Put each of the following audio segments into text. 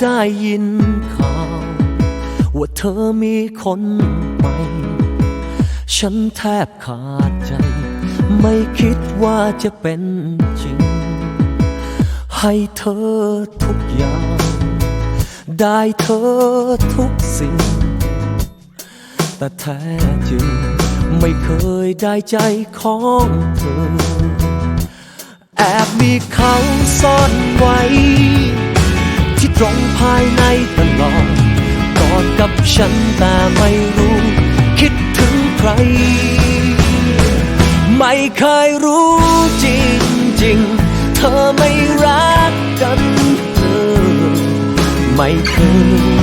ได้ยินข่าว ว่าเธอมีคนใหม่ ฉันแทบขาดใจ ไม่คิดว่าจะเป็นจริง ให้เธอทุกอย่าง ได้เธอทุกสิ่ง แต่แท้จริง ไม่เคยได้ใจของเธอ แอบมีเขาซ่อนไว้ ตรงภายในตลอดกอดกับฉันแต่ไม่รู้ คิดถึงใคร ไม่เคยรู้จริงจริงๆเธอไม่รักกันเลยไม่เคย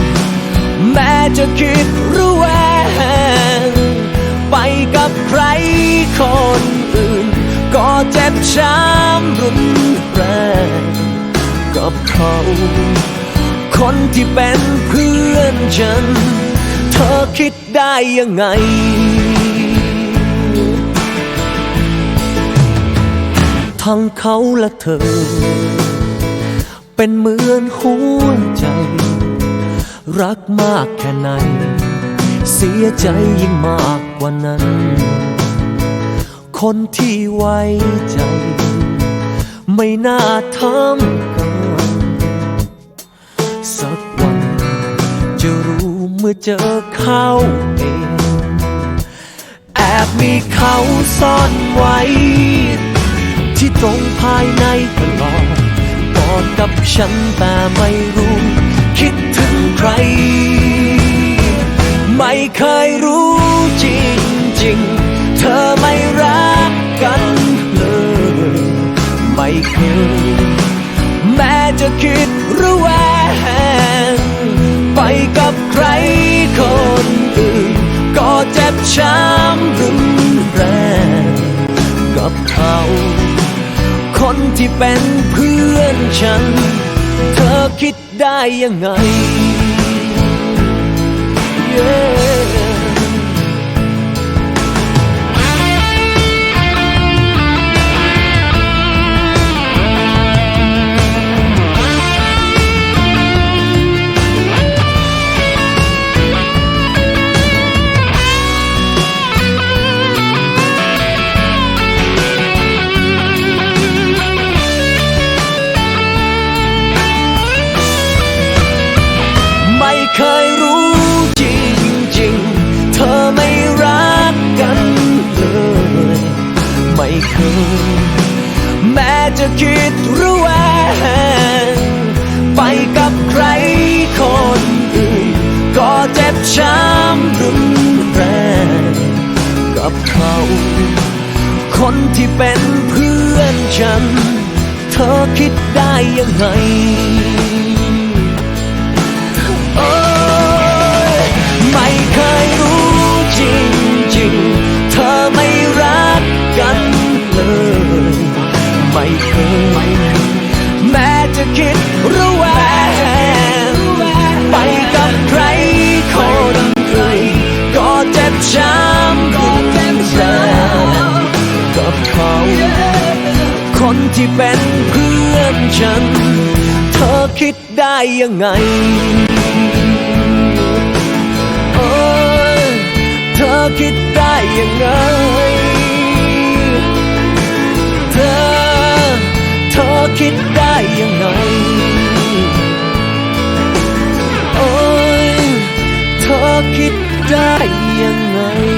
แม้จะคิดระแวงไปกับใครคนอื่น ก็เจ็บช้ำรุนแรงกับเขา คนที่เป็นเพื่อนฉัน เธอคิดได้ยังไง ทั้งเขาและเธอ เป็นเหมือนหัวใจ รักมากแค่ไหน เสียใจยิ่งมากกว่านั้น คนที่ไว้ใจ ไม่น่าทำ มื่อเจอเขาเองแอบมีเขาซ่อนไว้ ที่ตรงภายในตลอดกอดกับฉันแต่ไม่รู้ คิดถึงใคร ไม่เคยรู้จริงจริงๆเธอไม่รักกันเลยไม่เคยแม้จะคิดระแวงไปกับใคร คนอื่น ก็เจ็บช้ำรุนแรงกับเขาคนที่เป็นเพื่อนฉัน เธอคิดได้ยังไง Yeah ไม่รักกันเลย ไม่เคย แม้จะคิดระแวงไปกับใครคนอื่น ก็เจ็บช้ำรุนแรง กับเขา คนที่เป็นเพื่อนฉัน เธอคิดได้ยังไง ไม่เคยแม้จะคิดระแวงไปกับใครคนอื่นก็เจ็บช้ำรุนแรงกับเขา คนที่เป็นเพื่อนฉัน เธอคิดได้ยังไงโอ้ยเธอ คิดได้ยังไง โอ้ยเธอคิดได้ยังไง